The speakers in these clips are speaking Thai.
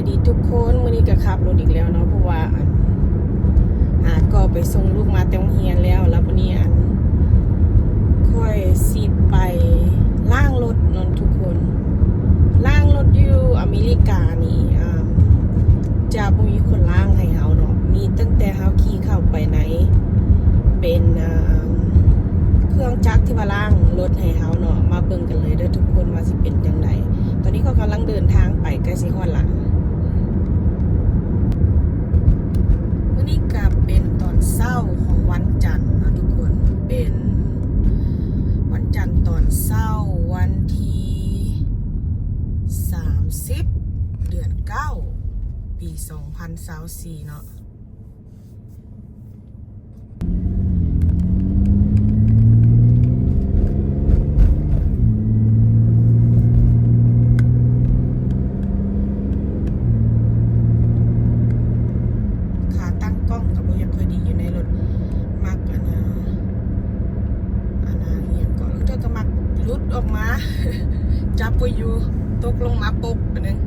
ายดีทุกคนมื้อนี้ก็ขับรถอีกแล้วเนาะเพราะว่าอันหาก็ไปส่งลูกมาแต่โรงเรียนแล้ว แล้ววันนี้อันค่อยสิไปล่างรถนนทุกคนล่างรถอยู่อเมริกานี่อ่าจะมีคนล่างให้เฮาเนาะมีตั้งแต่เฮาขี่เข้าไปไหน เป็นอ่าเครื่องจักรที่ว่าล่างรถให้เฮาเนาะมาเบิ่งกันเลยเด้อทุกคนว่าสิเป็นจังไดตอนนี้ก็กำลังเดินทางไปใกล้สิฮอดละมื้อนี้ก็เป็น เศร้าของวันจันทร์นะทุกคนเป็นวันจันทร์ตอนเศร้าวันที่30 เดือน 9 ปี 2024เนาะ ตกลงมาปุ๊บไปนึง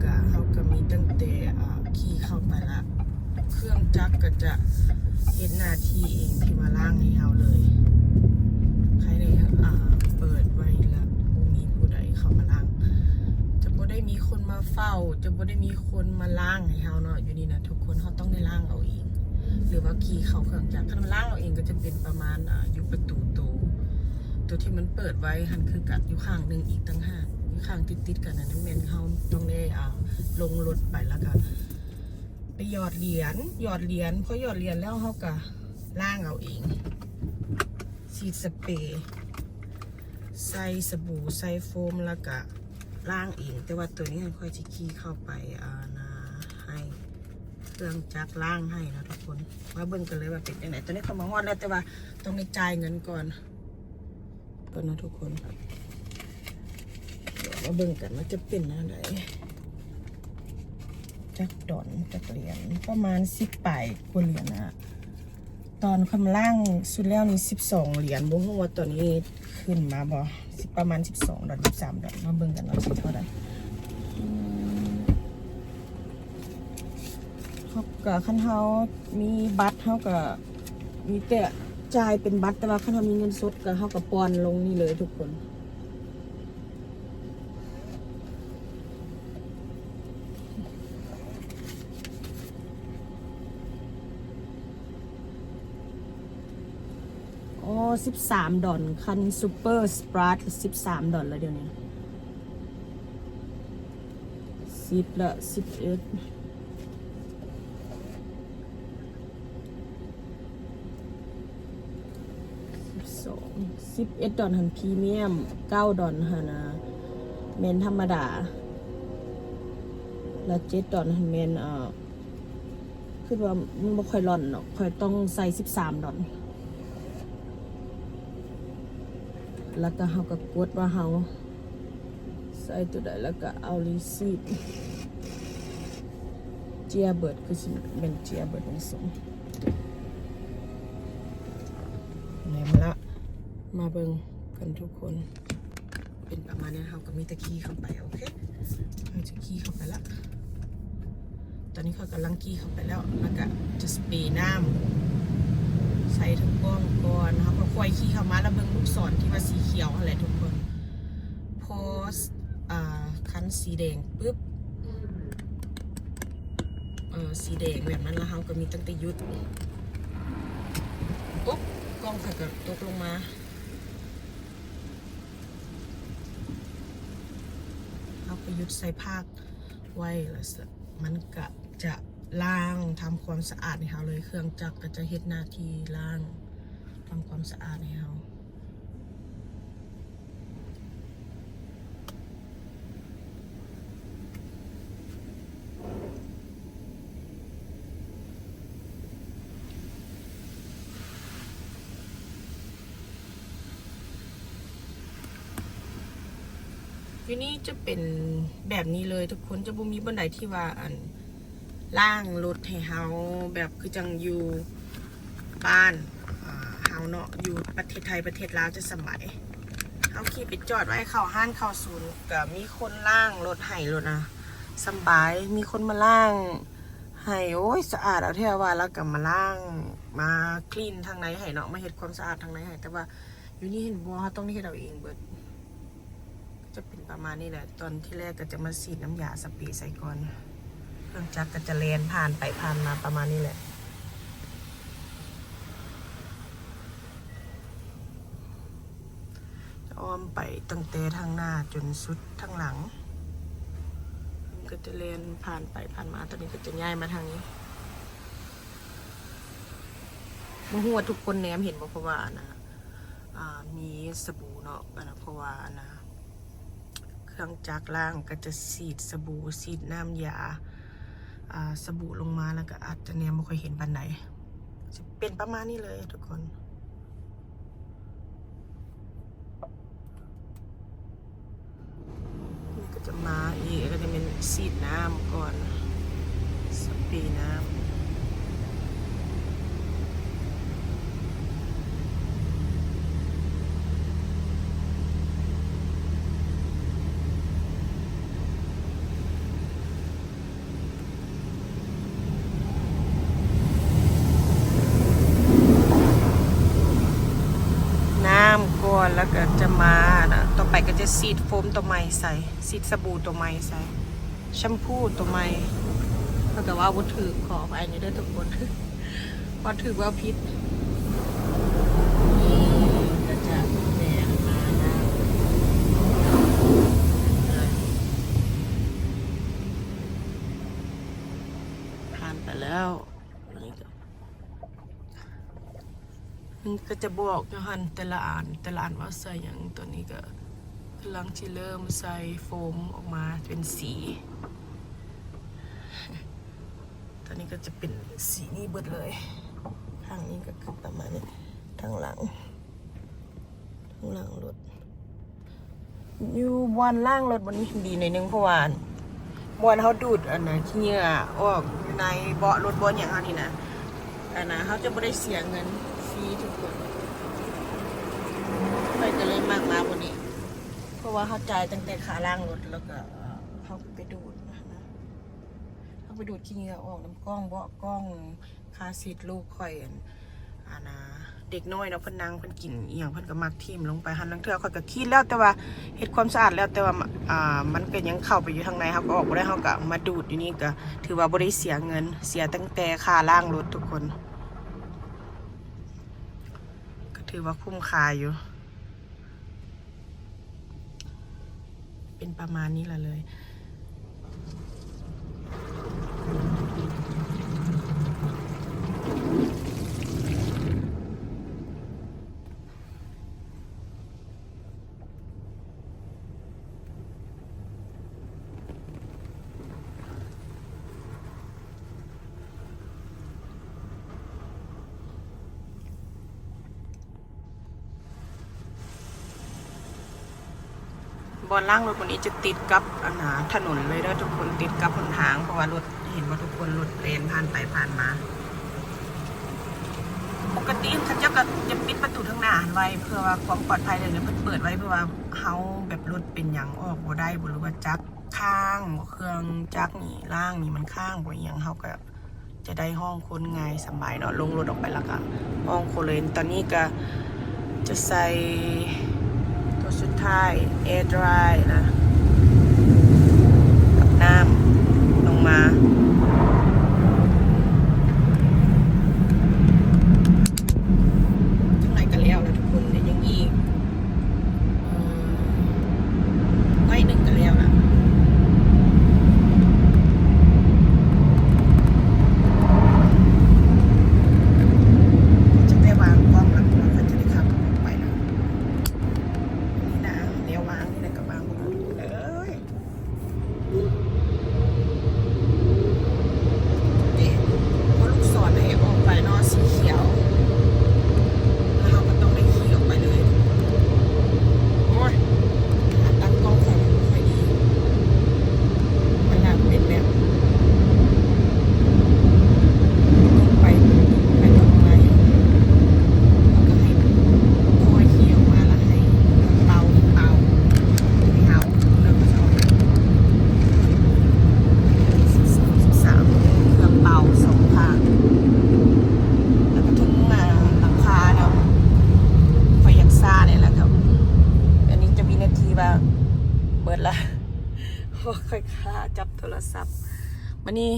เขาไปแล้วก็เขาก็มีตั้งแต่ขี่เข้าไปละ เครื่องจักรก็จะเฮ็ดหน้าที่เองที่มาล่างให้เขาเลย ใครเลยอ่าเปิดไว้ล้วบ่มีผู้ใดเข้ามาล่าง จะบ่ได้มีคนมาเฝ้า จะบ่ได้มีคนมาล้างให้เฮาเนาะอยู่นี่นะทุกคนเฮาต้องได้ล้างเอาเองหรือว่าขี่เข้าเครื่องจักรถ้ามันล้างเอาเองก็จะเป็นประมาณอ่าอยู่ประตูตัวตัวที่มันเปิดไว้หันคือกัดอยู่ข้างหนึ่งอีกตั้งห้า ข้างติดๆกันนะนั่นแม่นเฮาต้องได้อ่าลงรถไปแล้วก็ไปหยอดเหรียญหยอดเหรียญพอหยอดเหรียญแล้วเฮาก็ล้างเอาเองฉีดสเปรย์ใส่สบู่ใส่โฟมแล้วก็ล่างเอง แต่ว่าตัวนี้ให้ค่อยจะขี้เข้าไปอ่านะให้เครื่องจักรล่างให้นะทุกคนมาเบิ่งกันเลยว่าเป็นยังไงตัวนี้เขามาฮอดแล้วแต่ว่าต้องได้จ่ายเงินก่อนก่อนนะทุกคน มาเบิ่งกันว่าจะเป็นอะไรจักดอนจักเหรียญประมาณสิบปลายกว่าเหรียญนะตอนคำล่างสุดแล้วนี่สิบสองเหรียญบุ้งว่าตัวนี้ขึ้นมาบ่สิประมาณสิบสองดอลสิบสามดอลมาเบิ่งกันว่าสิเท่าไหร่เขากับขั้นเฮามีบัตรเฮากับมีแต่จ่ายเป็นบัตรแต่ว่าขั้นเฮามีเงินสดกับเฮากับปอนลงนี่เลยทุกคน โอ้สิบสามดอลคันซูเปอร์สปราร์ตสิบสามดอลแล้วเดี๋ยวนี้สิบละสิบเอ็ดสิบสองสิบเอ็ดดอนหันพรีเมียมเก้าดอนหันนะเมนธรรมดา แล้วเจ็ดดอนหันเมนเอ่อคือว่ามันบ่ค่อยร่อนเนาะค่อยต้องใส่สิบสามดอน แล้วก็เฮาก็กดว่าเฮาใส่ตัวใดแล้วก็เอารีซีทเจียเบิดคือสิเป็นเจียเบิร์ดในสมแหนมาละมาเบิงกันทุกคน เป็นประมาณนี้เขาก็มีตะขี้เข้าไปโอเคเราจะขี้เข้าไปละตอนนี้เขากำลังขี้เข้าไปแล้วแล้วก็จะสเปรย์น้ำ ใส่ทั้งกล้องก่อนเขาก็ค่อยขี้เข้ามาแล้วเบิ่งลูกศรที่ว่าสีเขียวอะไรทุกคน พออ่าคันสีแดงปุ๊บเออสีแดงแบบนั้นแล้วเขาก็มีตั้งแต่ยุดปุ๊บกล้องค่อยก็ตกลงมาเอาไปยุดใส่ภาคไว้แล้วมันก็จะ ล้างทำความสะอาดให้เฮาเลยเครื่องจักรก็จะเฮ็ดหน้าที่ล้างทำความสะอาดให้เฮาอยู่นี้จะเป็นแบบนี้เลยทุกคนจะบ่มีบันไดที่ว่าอัน ล่างรถให้เฮาแบบคือจังอยู่บ้านอ่าเฮาเนาะอยู่ประเทศไทยประเทศลาวจะสมัยเฮาขี่ไปจอดไว้เข้าห้านเข้าศูนย์ก็มีคนล่างรถให้รถนะสบายมีคนมาล่างให้โอ้ยสะอาดเอาเท่าว่าแล้วก็มาล่างมาคลีนทางในให้เนาะมาเฮ็ดความสะอาดทางในให้แต่ว่าอยู่นี่เห็นบ่เฮาต้องเฮ็ดเอาเองเบิดจะเป็นประมาณนี้แหละ ตอนที่แรกก็จะมาฉีดน้ำยาสเปรย์ใส่ก่อน เครื่องจักรก็จะเลนผ่านไปผ่านมาประมาณนี้แหละจะอ้อมไปตั้งแต่ทางหน้าจนสุดทางหลัง มันก็จะเลนผ่านไปผ่านมา ตอนนี้ก็จะย้ายมาทางนี้มึงหัวทุกคนแนมเห็นบอกเพราะว่านะมีสบู่เนาะนะเพราะว่านะ เครื่องจักรล่างก็จะสีดสบู่สีดน้ำยา สบู่ลงมาแล้วก็อาจจะเนี่ยไม่ค่อยเห็นปันไหนจะเป็นประมาณนี้เลยทุกคนนี่ก็จะมาอีกก็จะเป็นสีดน้ำก่อนสปีน้ำ น้ำก่อนแล้วก็จะมานะต่อไปก็ จะซีดโฟมตัวใหม่ใส่ซีดสบู่ตัวใหม่ใส่แชมพูตัวใหม่แล้วก็ว่าวัตถุขอไปนี่ด้อทุกคนวัตถุว่าพิษก็จะแบกมานะผ่านไปแล้วก็มันก็จะบอกนะฮันแต่ละอ่านแต่ละอ่านว่าใส่อย่างตัวนี้ก็ กำลังที่เริ่มใส่โฟมออกมาเป็นสี ตอนนี้ก็จะเป็นสีนี้เบิดเลย ข้างนี้ก็คือประมาณนี้ทางหลังทางหลังรถ อยู่บนล่างรถบนนี้ดีหน่อยนึงเพราะว่าบนเขาดูดอันนะขี้เหงื่อออกในเบาะรถบนอย่างเขานี่นะอันนะเขาจะไม่ได้เสียเงินฟรีทุกคนไปจะเลยมากมาวันนี้ ว่าเขาจ่ายตั้งแต่ขาล่างรถแล้วก็เขาไปดูดนะนะเขาไปดูดขี้เหงื่อออกน้ำกล้องเบาะกล้องคาซีดลูกคอยอันนะเด็กน้อยเนาะเพิ่นนั่งเพิ่นกินอหย่างเพิ่นก็มักทิ่มลงไปหันลังเทือคอยก็คิดแล้วแต่ว่าเฮ็ดความสะอาดแล้วแต่ว่าอ่ามันก็ยังเข้าไปอยู่ทางในเขาก็ออกบ่ได้เขาก็มาดูดอยู่นี่ก็ถือว่าบ่ได้เสียเงินเสียตั้งแต่ค่าล่างรถทุกคน ก็ถือว่าคุ้มค่าอยู่ เป็นประมาณนี้ละเลย บอลล่างรถวันนี้จะติดกับอนาถนนเลยเด้อทุกคนติดกับหนทาง เพราะว่ารถเห็นว่าทุกคนรถเลนผ่านไปผ่านมา ปกติเขาจะก็จะปิดประตูทางหน้าไว้ เพื่อว่าความปลอดภัยเลยเนี่ยเพิ่นเปิดไว้เพื่อว่าเฮาแบบรถเป็นหยังออกบ่ได้บ่หรือว่าจักข้างเครื่องจักนี่ล่างนี่มันข้างบ่อหยังเฮาก็จะได้ห้องคนง่ายสบายเนาะลงรถออกไปแล้วก็ห้องคนเลยตอนนี้ก็จะใส่ ตัวสุดรายนะ กับน้ำลงมาข้างในก็แล้วแล้วทุกคนเดี๋ยวยังอีกเอ่อน้อยหนึ่งก็แล้วนะจะได้วางกล้องแล้วเราก็จะได้ขับออกไปนะ นี่นะเดี๋ยววางนี่นะก็วางบนรถเลย ค่อยค่าจับโทรศัพท์ วันนี้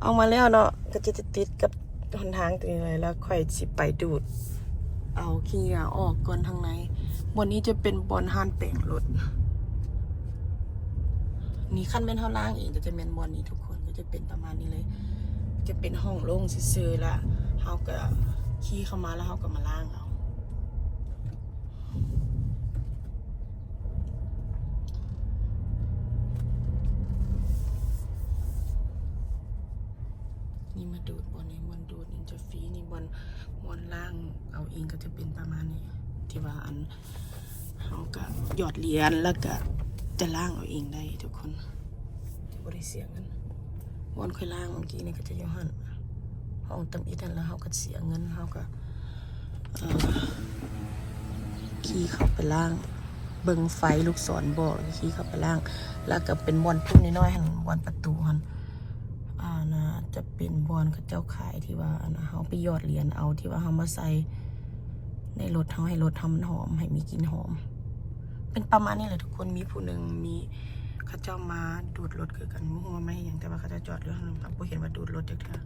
เอามาแล้วเนาะก็จะติดกับหนทางตัวนี้เลยแล้วค่อยสิไปดูด เอาขี้เหงื่ออกก่อนทางในบนนี้จะเป็นบอนห้านแปลงรถนี่ขั้นเป็นเท่าล่างเองก็จะเป็นบอลนี้ทุกคนก็จะเป็นประมาณนี้เลย จะเป็นห้องโล่งซื่อๆละเฮาก็ขี่เข้ามาแล้วเฮาก็มาล่างเอา อลล่างเอาเองก็จะเป็นประมาณนี้ ที่ว่าอันเฮาก็หยอดเหรียญแล้วก็จะล่างเอาเองได้ทุกคนจะบริเสียเงินบอลค่อยล่างเมื่อกี้นี่ก็จะย้อนห้องตำอีทันแล้วเฮาก็เสียเงินเฮาก็ขี่เข้าไปล่าง เบิงไฟลูกศรบอกขี่เข้าไปล่าง แล้วก็เป็นบอลพุ่นน้อยๆหันบอลประตูหัน จะเป็นบอลกับเจ้าขายที่ว่านะเขาไปยอดเหรียญเอาที่ว่าเขามาใส่ในรถเขาให้รถทำมันหอม ให้มีกลิ่นหอม เป็นประมาณนี้แหละทุกคนมีผู้หนึ่งมีเขาเจ้ามาดูดรถคือกันมุ่วไม่ให้หยังแต่ว่าเขาจะจอดรถเราไ่เห็นว่าดูดรถจากเธอ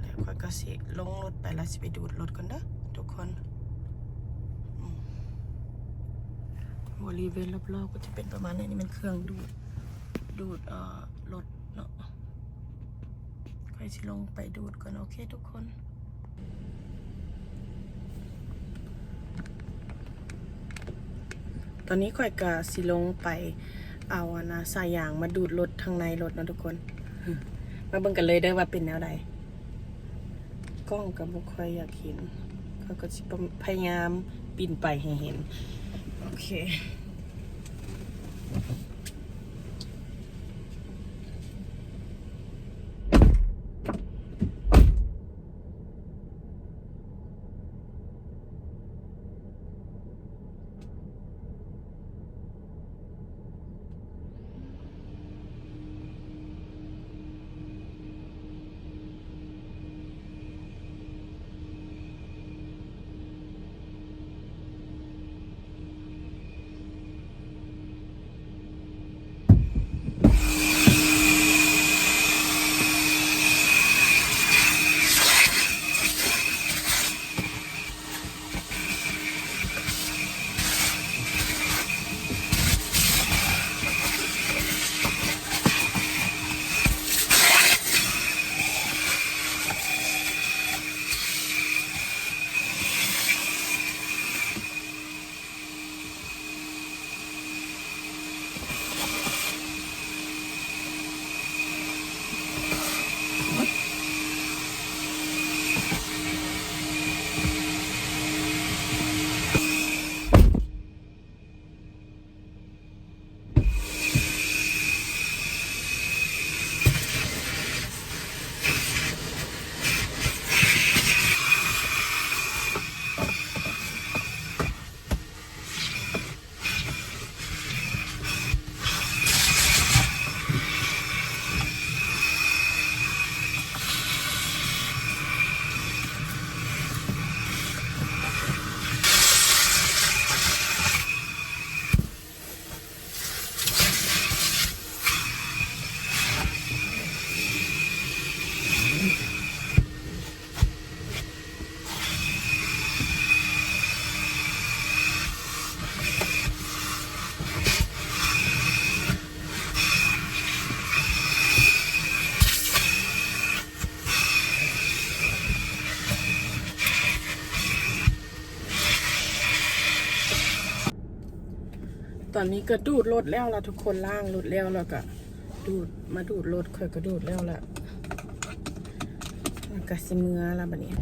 แล้วค่อยก็สิลงรถไปแล้วสิไปดูดรถกันเด้อทุกคนบริเวณรอบๆก็จะเป็นประมาณนี้นี่เป็นเครื่องดูดดูดเอ่อรถ อยสิลงไปดูดก่อนโอเคทุกคนตอนนี้ค่อยกะสิลงไปเอาอะนะสายยางมาดูดรถทางในรถนะทุกคน มาเบิ่งกันเลยได้อว่าเป็นแนวใดกล้องกับบุคอยอยากเห็นเขาก็พยายามปินไปให้เห็น โอเค อนนี้ก็ดูดรถแล้วละทุกคนล่างรถแล้วแล้วก็ ดูดมาดูดรถค่อยก็ดูดแล้วละแล้วก็สิเมือละบัดนี้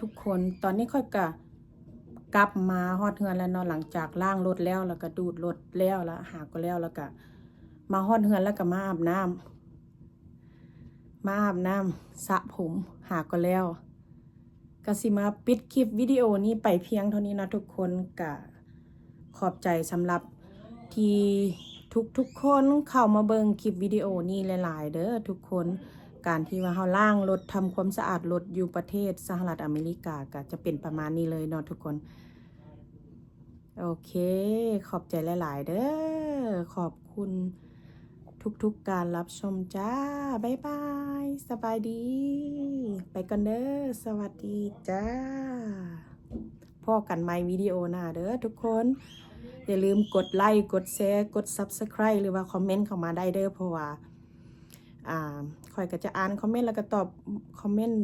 ทุกคนตอนนี้ค่อยกะกลับมาฮอดเฮือนแล้วเนาะหลังจากล้างรถแล้วแล้วก็ดูดรถแล้วแล้วหาก็แล้วแล้วก็มาฮอดเฮือนแล้วก็มาอาบน้ำมาอาบน้ำสระผมหาก็แล้วก็สิมาปิดคลิปวิดีโอนี้ไปเพียงเท่านี้นะทุกคนกะขอบใจสำหรับที่ทุกทุกๆคนเข้ามาเบิ่งคลิปวิดีโอนี้หลาย ๆ เด้อทุกคน การที่ว่าเฮาล้างรถทำความสะอาดรถอยู่ประเทศสหรัฐอเมริกาก็จะเป็นประมาณนี้เลยเนาะทุกคน โอเค ขอบใจหลาย ๆ เด้อขอบคุณทุกๆการรับชมจ้า บ๊ายบาย สบายดี ไปกันเด้อ สวัสดีจ้าพ่อกันใหม่วิดีโอหน้าเด้อทุกคน อย่าลืมกดไลค์ กดแชร์ กด Subscribe หรือว่าคอมเมนต์เข้ามาได้เด้อเพราะว่า อ่อยก็จะอ่านคอมเมนต์แล้วก็ตอบคอมเมนต์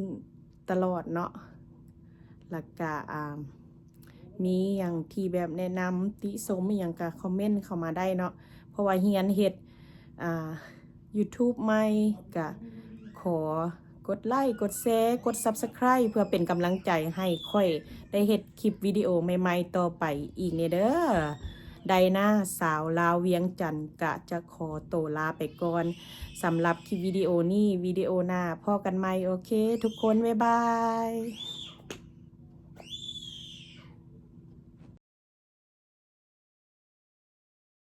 ตลอดเนาะแล้วก็มีอย่างที่แบบแนะนำติชมอย่างก็คอมเมนต์เข้ามาได้เนาะเพราะว่าเฮียนเฮ็ดอ่า YouTube ใหม่ก็ขอกดไลค์กดแชร์กด Subscribe เพื่อเป็นกำลังใจให้ค่อยได้เฮ็ดคลิปวิดีโอใหม่ ๆ ต่อไปอีกเนี่ยเด้อ ไดหน้าสาวลาวเวียงจันกะจะขอโตวลาไปก่อนสำหรับคลิปวิดีโอนี้วิดีโอหน้าพ่อกันไหมโอเค ทุกคน บ๊ายบาย